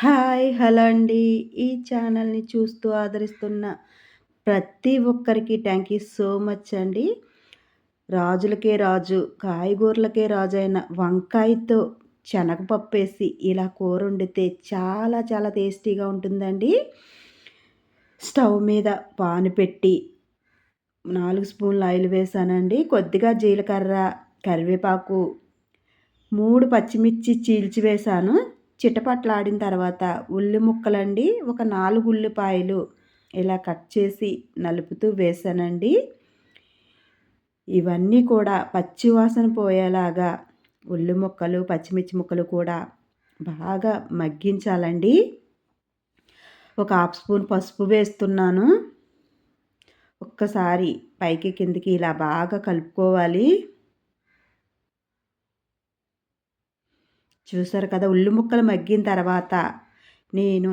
Hi hello అండి. ఈ ఛానల్ని చూస్తూ ఆదరిస్తున్న ప్రతి ఒక్కరికి థ్యాంక్ యూ సో మచ్ అండి. రాజులకే రాజు కాయగూరలకే రాజు అయిన వంకాయతో శనగపప్పు వేసి ఇలా కూర వండితే చాలా చాలా టేస్టీగా ఉంటుందండి. స్టవ్ మీద పాను పెట్టి నాలుగు స్పూన్లు ఆయిల్ వేసానండి. కొద్దిగా జీలకర్ర కరివేపాకు మూడు పచ్చిమిర్చి చీల్చి వేసాను. చిటపట్లాడిన తర్వాత ఉల్లి ముక్కలండి. ఒక నాలుగు ఉల్లిపాయలు ఇలా కట్ చేసి నలుపుతూ వేసానండి. ఇవన్నీ కూడా పచ్చివాసన పోయేలాగా ఉల్లి ముక్కలు పచ్చిమిర్చి ముక్కలు కూడా బాగా మగ్గించాలండి. ఒక హాఫ్ స్పూన్ పసుపు వేస్తున్నాను. ఒక్కసారి పైకి కిందికి ఇలా బాగా కలుపుకోవాలి. చూసారు కదా ఉల్లి ముక్కలు మగ్గిన తర్వాత నేను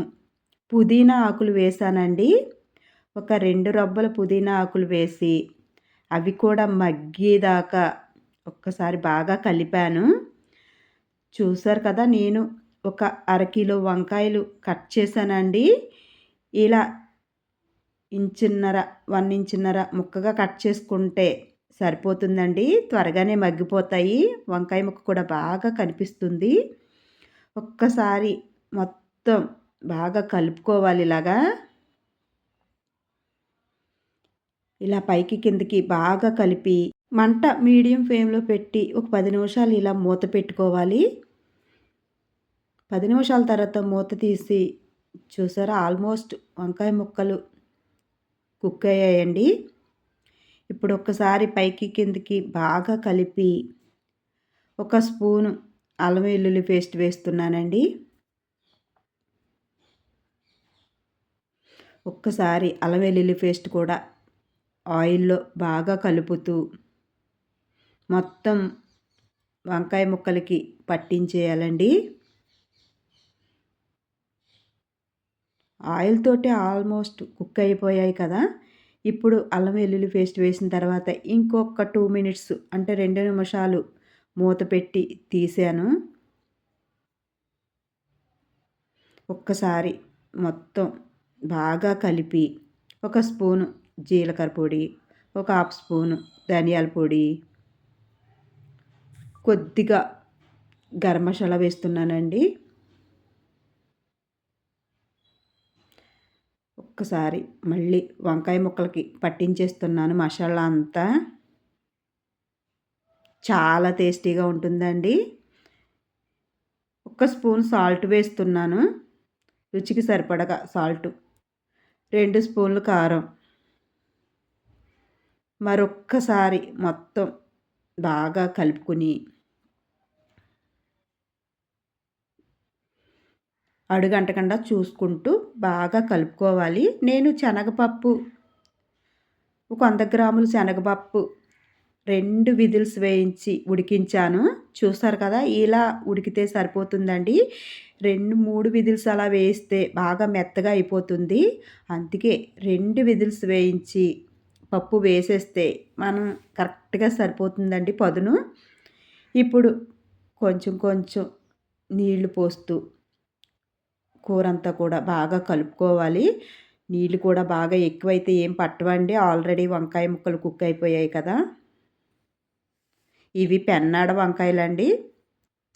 పుదీనా ఆకులు వేసానండి. ఒక రెండు రబ్బల పుదీనా ఆకులు వేసి అవి కూడా మగ్గేదాకా ఒక్కసారి బాగా కలిపాను. చూసారు కదా నేను ఒక అరకిలో వంకాయలు కట్ చేశానండి. ఇలా ఇంచున్నర వన్ ఇంచున్నర ముక్కగా కట్ చేసుకుంటే సరిపోతుందండి. త్వరగానే మగ్గిపోతాయి. వంకాయ ముక్క కూడా బాగా కనిపిస్తుంది. ఒక్కసారి మొత్తం బాగా కలుపుకోవాలి ఇలాగా. ఇలా పైకి కిందకి బాగా కలిపి మంట మీడియం ఫ్లేమ్లో పెట్టి ఒక పది నిమిషాలు ఇలా మూత పెట్టుకోవాలి. పది నిమిషాల తర్వాత మూత తీసి చూసారా? ఆల్మోస్ట్ వంకాయ ముక్కలు కుక్ అయ్యాయండి. ఇప్పుడు ఒక్కసారి పైకి కిందికి బాగా కలిపి ఒక స్పూను అల్లం వెల్లుల్లి పేస్ట్ వేస్తున్నానండి. ఒక్కసారి అల్లం వెల్లుల్లి పేస్ట్ కూడా ఆయిల్లో బాగా కలుపుతూ మొత్తం వంకాయ ముక్కలకి పట్టించేయాలండి. ఆయిల్ తోటి ఆల్మోస్ట్ కుక్ అయిపోయాయి కదా. ఇప్పుడు అల్లం వెల్లుల్లి పేస్ట్ వేసిన తర్వాత ఇంకొక టూ మినిట్స్ అంటే రెండు నిమిషాలు మూత పెట్టి తీసాను. ఒక్కసారి మొత్తం బాగా కలిపి ఒక స్పూను జీలకర్ర పొడి ఒక హాఫ్ స్పూను ధనియాల పొడి. కొద్దిగా గరం మసాలా వేస్తున్నానండి. ఒక్కసారి మళ్ళీ వంకాయ ముక్కలకి పట్టించేస్తున్నాను మసాలా అంతా. చాలా టేస్టీగా ఉంటుందండి. ఒక స్పూన్ సాల్ట్ వేస్తున్నాను. రుచికి సరిపడగా సాల్ట్. రెండు స్పూన్లు కారం. మరొక్కసారి మొత్తం బాగా కలుపుకుని అడుగంటకుండా చూసుకుంటూ బాగా కలుపుకోవాలి. నేను శనగపప్పు ఒక వంద గ్రాములు శనగపప్పు రెండు విజిల్స్ వేయించి ఉడికించాను. చూస్తారు కదా ఇలా ఉడికితే సరిపోతుందండి. రెండు మూడు విజిల్స్ అలా వేస్తే బాగా మెత్తగా అయిపోతుంది. అందుకే రెండు విజిల్స్ వేయించి పప్పు వేసేస్తే మనం కరెక్ట్గా సరిపోతుందండి పదును. ఇప్పుడు కొంచెం కొంచెం నీళ్ళు పోస్తూ కూర అంతా కూడా బాగా కలుపుకోవాలి. నీళ్ళు కూడా బాగా ఎక్కువైతే ఏం పట్టవండి. ఆల్రెడీ వంకాయ ముక్కలు కుక్ అయిపోయాయి కదా. ఇవి పెన్నాడ వంకాయలండి.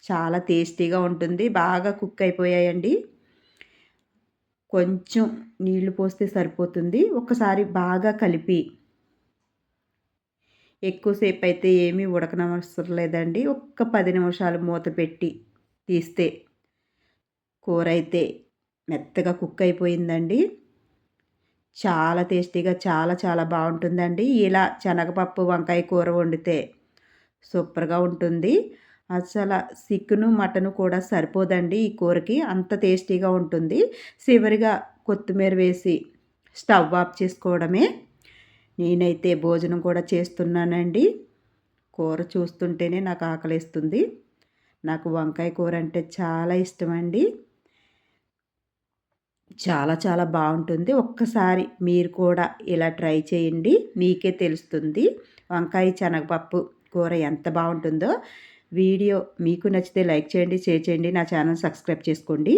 చాలా టేస్టీగా ఉంటుంది. బాగా కుక్ అయిపోయాయండి. కొంచెం నీళ్ళు పోస్తే సరిపోతుంది. ఒకసారి బాగా కలిపి ఎక్కువసేపు అయితే ఏమీ ఉడకనవసరం లేదండి. ఒక్క పది నిమిషాలు మూత పెట్టి తీస్తే కూర అయితే మెత్తగా కుక్ అయిపోయిందండి. చాలా టేస్టీగా చాలా చాలా బాగుంటుందండి. ఇలా శనగపప్పు వంకాయ కూర వండితే సూపర్గా ఉంటుంది. అసలు సిక్కును మటను కూడా సరిపోదండి ఈ కూరకి. అంత టేస్టీగా ఉంటుంది. చివరిగా కొత్తిమీర వేసి స్టవ్ ఆఫ్ చేసుకోవడమే. నేనైతే భోజనం కూడా చేస్తున్నానండి. కూర చూస్తుంటేనే నాకు ఆకలిస్తుంది. నాకు వంకాయ కూర అంటే చాలా ఇష్టం అండి చాలా చాలా బాగుంటుంది. ఒక్కసారి మీరు కూడా ఇలా ట్రై చేయండి. మీకే తెలుస్తుంది. వంకాయ శనగపప్పు కూర ఎంత బాగుంటుందో. వీడియో మీకు నచ్చితే లైక్ చేయండి షేర్ చేయండి. నా ఛానల్ సబ్స్క్రైబ్ చేసుకోండి.